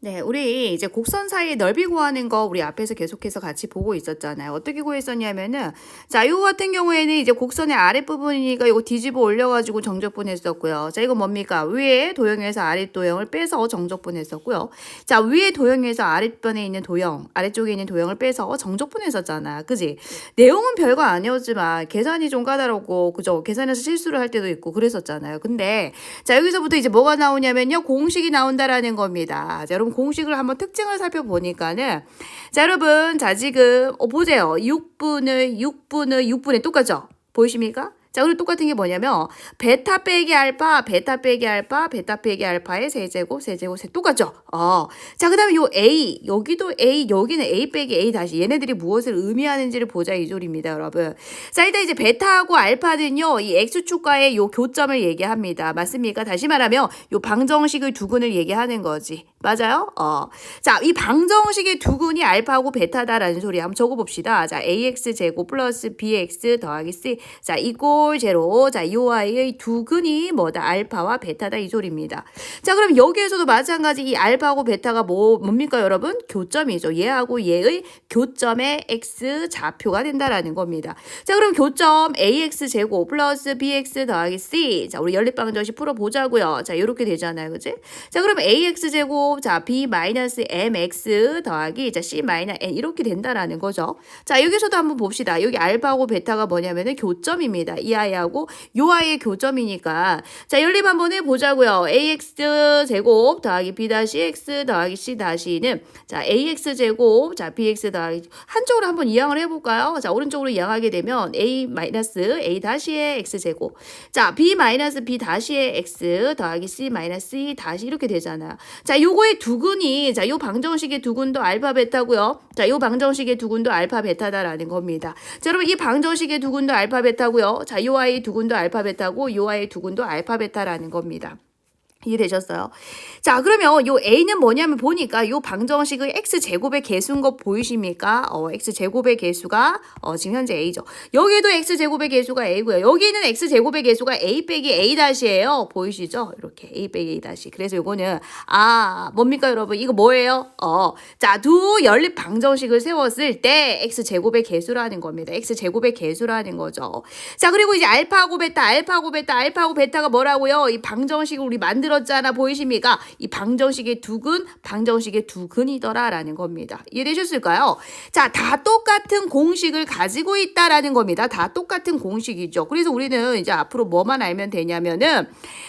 네, 우리 이제 곡선 사이의 넓이 구하는 거 우리 앞에서 계속해서 같이 보고 있었잖아요. 어떻게 구했었냐면은 자, 이거 같은 경우에는 이제 곡선의 아랫부분이니까 이거 뒤집어 올려가지고 정적분 했었고요. 자, 이거 뭡니까? 위에 도형에서 아랫 도형을 빼서 정적분 했었고요. 자, 위에 도형에서 아랫변에 있는 도형, 아래쪽에 있는 도형을 빼서 정적분 했었잖아. 그지? 내용은 별거 아니었지만 계산이 좀 까다롭고, 그죠? 계산해서 실수를 할 때도 있고 그랬었잖아요. 근데 자, 여기서부터 이제 뭐가 나오냐면요. 공식이 나온다라는 겁니다. 자, 여러분 공식을 한번 특징을 살펴보니까는 자, 여러분 자, 지금 어, 보세요. 6분의 6분의 6분의 똑같죠? 보이십니까? 자, 그리고 똑같은 게 뭐냐면 베타 빼기 알파, 베타 빼기 알파, 베타 빼기 알파의 세제곱, 세제곱, 세 똑같죠? 어. 자, 그다음에 요 A, 여기도 A, 여기는 A 빼기 A 다시 얘네들이 무엇을 의미하는지를 보자 이 소리입니다, 여러분. 자, 일단 이제 베타하고 알파는요, 이 x축과의 요 교점을 얘기합니다. 맞습니까? 다시 말하면 요 방정식의 두근을 얘기하는 거지. 맞아요? 어. 자, 이 방정식의 두근이 알파하고 베타다라는 소리 한번 적어봅시다. 자, ax 제곱 플러스 bx 더하기 c. 자, 이꼴 제로. 자, 이 y의 두근이 뭐다? 알파와 베타다 이 소리입니다. 자, 그럼 여기에서도 마찬가지 이 알파하고 베타가 뭐 뭡니까, 여러분? 교점이죠. 얘하고 얘의 교점의 x 좌표가 된다라는 겁니다. 자, 그럼 교점 ax 제곱 플러스 bx 더하기 c. 자, 우리 연립방정식 풀어보자고요. 자, 이렇게 되잖아요. 그지? 자, 그럼 ax 제곱 자, b 마이너스 mx 더하기 자, c 마이너스 n 이렇게 된다라는 거죠. 자, 여기서도 한번 봅시다. 여기 알파하고 베타가 뭐냐면은 교점입니다. 이 아이하고 요 아이의 교점이니까 자, 연립 한번 해보자고요. ax 제곱 더하기 b 다시 x 더하기 c 다시는 자, ax 제곱 자, bx 더하기 한쪽으로 한번 이항을 해볼까요? 자, 오른쪽으로 이항하게 되면 a 마이너스 a 다시의 x 제곱 자, b 마이너스 b 다시의 x 더하기 c 마이너스 c 다시 이렇게 되잖아요. 자, 요거 의 두근이 자, 요 방정식의 두근도 알파 베타고요. 자, 요 방정식의 두근도 알파 베타다라는 겁니다. 자, 여러분 이 방정식의 두근도 알파 베타고요. 자, 요 아이의 두근도 알파 베타고 요 아이의 두근도 알파 베타라는 겁니다. 이해되셨어요? 자, 그러면 요 a는 뭐냐면 보니까 요 방정식의 x 제곱의 개수인 거 보이십니까? 어, x 제곱의 개수가 어, 지금 현재 a죠. 여기도 x 제곱의 개수가 a고요. 여기는 x 제곱의 개수가 a 빼기 a 다시예요. 보이시죠? 이렇게 a 빼기 a 다시. 그래서 요거는 아, 뭡니까 여러분? 이거 뭐예요? 어. 자, 두 연립 방정식을 세웠을 때 x 제곱의 개수라는 겁니다. x 제곱의 개수라는 거죠. 자, 그리고 이제 알파하고 베타, 알파하고 베타, 알파하고 베타가 뭐라고요? 이 방정식을 우리 만들 었잖아. 보이십니까? 이 방정식의 두근, 방정식의 두근이더라라는 겁니다. 이해되셨을까요? 자, 다 똑같은 공식을 가지고 있다라는 겁니다. 다 똑같은 공식이죠. 그래서 우리는 이제 앞으로 뭐만 알면 되냐면은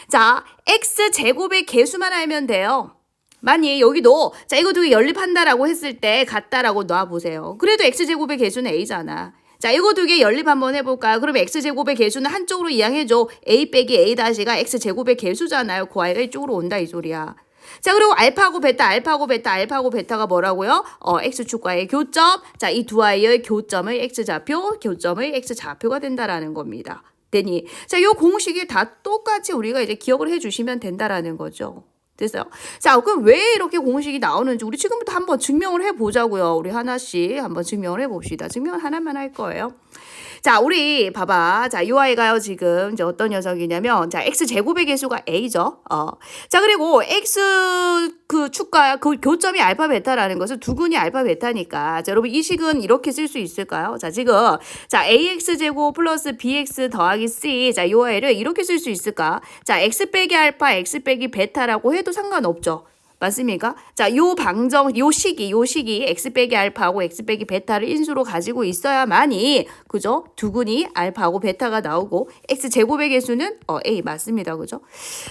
자, x 제곱의 개수만 알면 돼요. 만약 여기도 자 이거 두 개 연립한다라고 했을 때 같다라고 놔보세요. 그래도 x제곱의 개수는 a잖아. 자 이거 두 개 연립 한번 해볼까요? 그럼 x제곱의 개수는 한쪽으로 이항해줘. a 빼기 a 다시가 x제곱의 개수잖아요. 그 아이가 이쪽으로 온다 이 소리야. 자 그리고 알파고 베타 알파고 베타 알파고 베타가 뭐라고요? 어 x축과의 교점 자 이 두 아이의 교점의 x좌표 교점의 x좌표가 된다라는 겁니다. 되니 자 요 공식이 다 똑같이 우리가 이제 기억을 해 주시면 된다라는 거죠. 됐어요. 자, 그럼 왜 이렇게 공식이 나오는지 우리 지금부터 한번 증명을 해보자고요. 우리 하나씩 한번 증명을 해봅시다. 증명 하나만 할 거예요. 자, 우리 봐봐. 자, 요 아이가요, 지금 이제 어떤 녀석이냐면, 자, x 제곱의 개수가 a죠. 어. 자, 그리고 x 그 축과 그 교점이 알파 베타라는 것은 두근이 알파 베타니까. 자, 여러분 이 식은 이렇게 쓸 수 있을까요? 자, 지금 자, ax 제곱 플러스 bx 더하기 c. 자, 요 아이를 이렇게 쓸 수 있을까? 자, x 빼기 알파, x 빼기 베타라고 해도 상관없죠. 맞습니까? 자, 요 방정, 요 시기, 요 시기, x 빼기 알파하고 x 빼기 베타를 인수로 가지고 있어야만이, 그죠? 두근이 알파하고 베타가 나오고, x 제곱의 개수는, 어, a, 맞습니다. 그죠?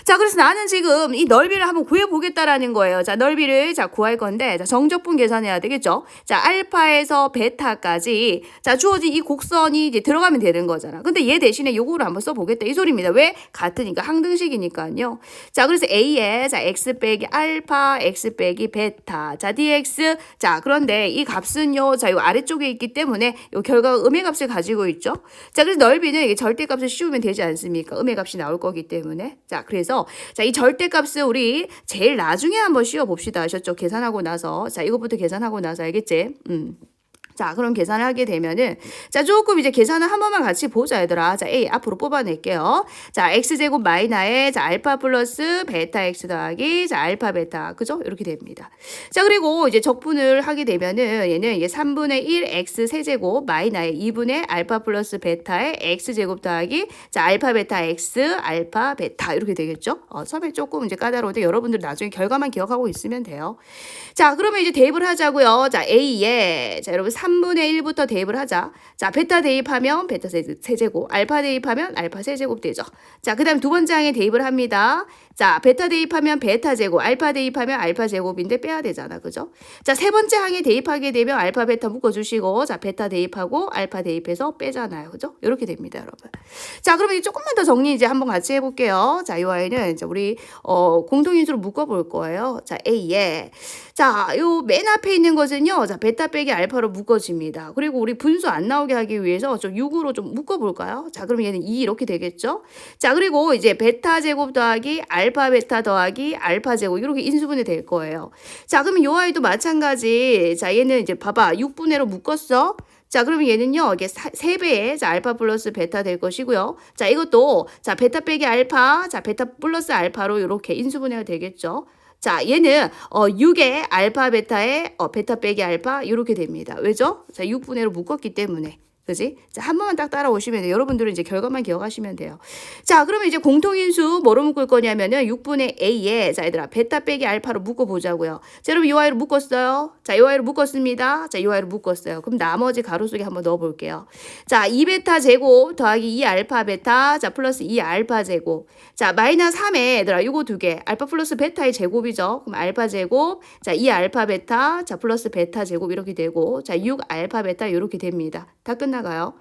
자, 그래서 나는 지금 이 넓이를 한번 구해 보겠다라는 거예요. 자, 넓이를, 자, 구할 건데, 자, 정적분 계산해야 되겠죠? 자, 알파에서 베타까지, 자, 주어진 이 곡선이 이제 들어가면 되는 거잖아. 근데 얘 대신에 요거를 한번 써 보겠다. 이 소리입니다. 왜? 같으니까, 항등식이니까요. 자, 그래서 a에, 자, x 빼기 알파, x 빼기 베타. 자, dx. 자, 그런데 이 값은요, 자, 요 아래쪽에 있기 때문에 요 결과가 음의 값을 가지고 있죠. 자, 그래서 넓이는 이게 절대값을 씌우면 되지 않습니까? 음의 값이 나올 거기 때문에. 자, 그래서 자, 이 절대값을 우리 제일 나중에 한번 씌워 봅시다. 아셨죠? 계산하고 나서. 자, 이것부터 계산하고 나서 알겠지? 음. 자, 그럼 계산을 하게 되면은 자, 조금 이제 계산을 한 번만 같이 보자 얘들아. 자, A 앞으로 뽑아낼게요. 자, x제곱 마이너에 자, 알파 플러스 베타 x 더하기 자, 알파 베타. 그죠? 이렇게 됩니다. 자, 그리고 이제 적분을 하게 되면은 얘는 이제 3분의 1 x 세제곱 마이너에 2분의 알파 플러스 베타의 x 제곱 더하기 자, 알파 베타 x 알파 베타 이렇게 되겠죠? 어, 처음에 조금 이제 까다로운데 여러분들 나중에 결과만 기억하고 있으면 돼요. 자, 그러면 이제 대입을 하자고요. 자, A에 자, 여러분 3 분의 1부터 대입을 하자. 자, 베타 대입하면 베타 세- 세제곱, 알파 대입하면 알파 세제곱 되죠. 자, 그 다음 두 번째 항에 대입을 합니다. 자, 베타 대입하면 베타 제곱, 알파 대입하면 알파 제곱인데 빼야 되잖아. 그죠? 자, 세 번째 항에 대입하게 되면 알파 베타 묶어 주시고 자, 베타 대입하고 알파 대입해서 빼잖아요. 그죠? 이렇게 됩니다, 여러분. 자, 그러면 조금만 더 정리 이제 한번 같이 해 볼게요. 자, 이 아이는 이제 우리 어, 공통인수로 묶어 볼 거예요. 자, A에 자, 요 맨 앞에 있는 것은요. 자, 베타 빼기 알파로 묶어 집니다. 그리고 우리 분수 안 나오게 하기 위해서 좀 6으로 좀 묶어 볼까요? 자, 그럼 얘는 2 이렇게 되겠죠? 자, 그리고 이제 베타 제곱 더하기 알파 베타 더하기 알파 제곱 이렇게 인수분해 될 거예요. 자, 그러면 요 아이도 마찬가지. 자, 얘는 이제 봐봐. 6분의로 묶었어. 자, 그러면 얘는요, 이게 사, 3배의 자, 알파 플러스 베타 될 것이고요. 자, 이것도 자, 베타 빼기 알파, 자, 베타 플러스 알파로 이렇게 인수분해가 되겠죠. 자, 얘는 어 6의 알파 베타의 어 베타 빼기 알파 이렇게 됩니다. 왜죠? 자, 6분의로 묶었기 때문에. 그지? 자, 한 번만 딱 따라오시면 돼요. 여러분들은 이제 결과만 기억하시면 돼요. 자, 그러면 이제 공통인수 뭐로 묶을 거냐면은 6분의 A에, 자, 얘들아, 베타 빼기 알파로 묶어보자고요. 자, 여러분, 이 아이로 묶었어요. 자, 이 아이로 묶었습니다. 자, 이 아이로 묶었어요. 그럼 나머지 가로 속에 한번 넣어볼게요. 자, 2베타 제곱 더하기 2알파 베타, 자, 플러스 2알파 제곱. 자, 마이너스 3에, 얘들아, 요거 두 개. 알파 플러스 베타의 제곱이죠. 그럼 알파 제곱, 자, 2알파 베타, 자, 플러스 베타 제곱 이렇게 되고, 자, 6알파 베타 이렇게 됩니다. 다 끝나가요.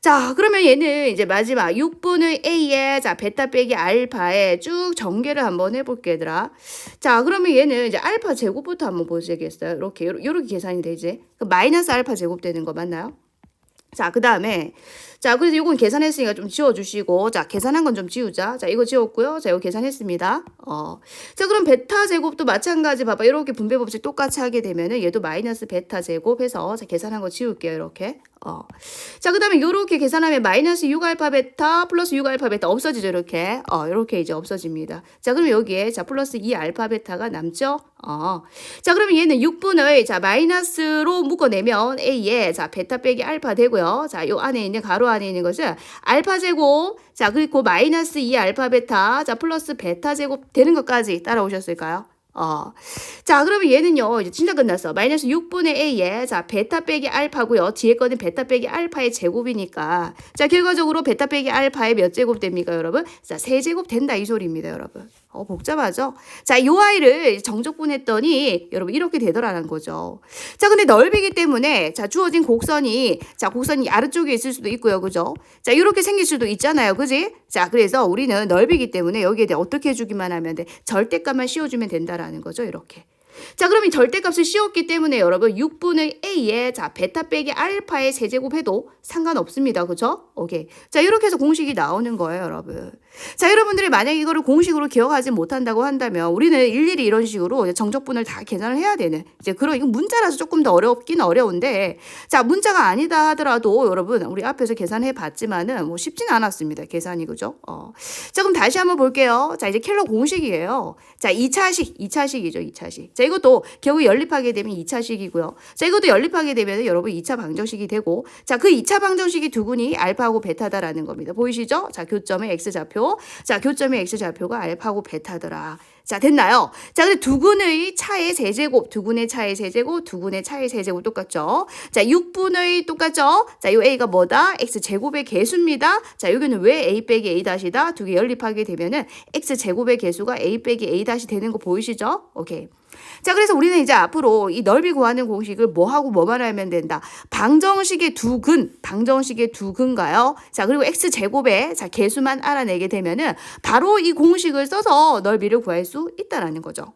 자, 그러면 얘는 이제 마지막 6분의 A에 자, 베타 빼기 알파에 쭉 전개를 한번 해볼게, 얘들아. 자, 그러면 얘는 이제 알파 제곱부터 한번 보시겠어요? 이렇게, 요렇게 계산이 되지. 그 마이너스 알파 제곱 되는 거 맞나요? 자, 그 다음에, 자, 그래서 이건 계산했으니까 좀 지워주시고, 자, 계산한 건 좀 지우자. 자, 이거 지웠고요. 자, 이거 계산했습니다. 어. 자, 그럼 베타 제곱도 마찬가지 봐봐. 이렇게 분배 법칙 똑같이 하게 되면은 얘도 마이너스 베타 제곱 해서, 자, 계산한 거 지울게요. 이렇게. 어. 자, 그 다음에 요렇게 계산하면 마이너스 6알파 베타 플러스 6알파 베타 없어지죠. 이렇게. 어, 이렇게 이제 없어집니다. 자, 그러면 여기에, 자, 플러스 2알파 베타가 남죠? 어. 자, 그러면 얘는 6분의, 자, 마이너스로 묶어내면 A에, 자, 베타 빼기 알파 되고요. 자, 요 안에 있는 가로 안에 있는 것은 알파 제곱, 자, 그리고 마이너스 2 알파 베타, 자, 플러스 베타 제곱 되는 것까지 따라오셨을까요? 어. 자, 그러면 얘는요, 이제 진짜 끝났어. 마이너스 6분의 A에, 자, 베타 빼기 알파고요. 뒤에 거는 베타 빼기 알파의 제곱이니까. 자, 결과적으로 베타 빼기 알파의 몇 제곱 됩니까, 여러분? 자, 세제곱 된다, 이 소리입니다, 여러분. 어, 복잡하죠? 자, 요 아이를 정적분했더니, 여러분, 이렇게 되더라는 거죠. 자, 근데 넓이기 때문에, 자, 주어진 곡선이, 자, 곡선이 아래쪽에 있을 수도 있고요, 그죠? 자, 이렇게 생길 수도 있잖아요, 그지? 자, 그래서 우리는 넓이기 때문에 여기에 대해 어떻게 해 주기만 하면 돼? 절대값만 씌워 주면 된다라는 거죠, 이렇게. 자, 그러면 절대값을 씌웠기 때문에 여러분 6분의 A에 자, 베타 빼기 알파의 세제곱 해도 상관없습니다. 그죠? 오케이. 자, 이렇게 해서 공식이 나오는 거예요, 여러분. 자, 여러분들이 만약 이거를 공식으로 기억하지 못한다고 한다면 우리는 일일이 이런 식으로 정적분을 다 계산을 해야 되는 이제 그런 이건 문자라서 조금 더 어렵긴 어려운데 자, 문자가 아니다 하더라도 여러분 우리 앞에서 계산해 봤지만은 뭐 쉽지는 않았습니다. 계산이 그죠? 어. 자, 그럼 다시 한번 볼게요. 자, 이제 켈러 공식이에요. 자, 2차식, 2차식이죠, 2차식. 자, 이것도 결국 연립하게 되면 2차식이고요. 자, 이것도 연립하게 되면 여러분 2차 방정식이 되고, 자, 그 2차 방정식이 두 군이 알파하고 베타다라는 겁니다. 보이시죠? 자, 교점의 x좌표. 자, 교점의 x좌표가 알파하고 베타더라. 자, 됐나요? 자, 근데 두 군의 차의 세제곱, 두 군의 차의 세제곱, 두 군의 차의 세제곱 똑같죠? 자, 6분의 똑같죠? 자, 요 a가 뭐다? x 제곱의 개수입니다. 자, 여기는 왜 a 빼기 a 다시다? 두 개 연립하게 되면은 x 제곱의 개수가 a 빼기 a 다시 되는 거 보이시죠? 오케이. 자, 그래서 우리는 이제 앞으로 이 넓이 구하는 공식을 뭐 하고 뭐만 하면 된다. 방정식의 두 근, 방정식의 두 근가요. 자, 그리고 x 제곱의 자 개수만 알아내게 되면은 바로 이 공식을 써서 넓이를 구할 수 있다라는 거죠.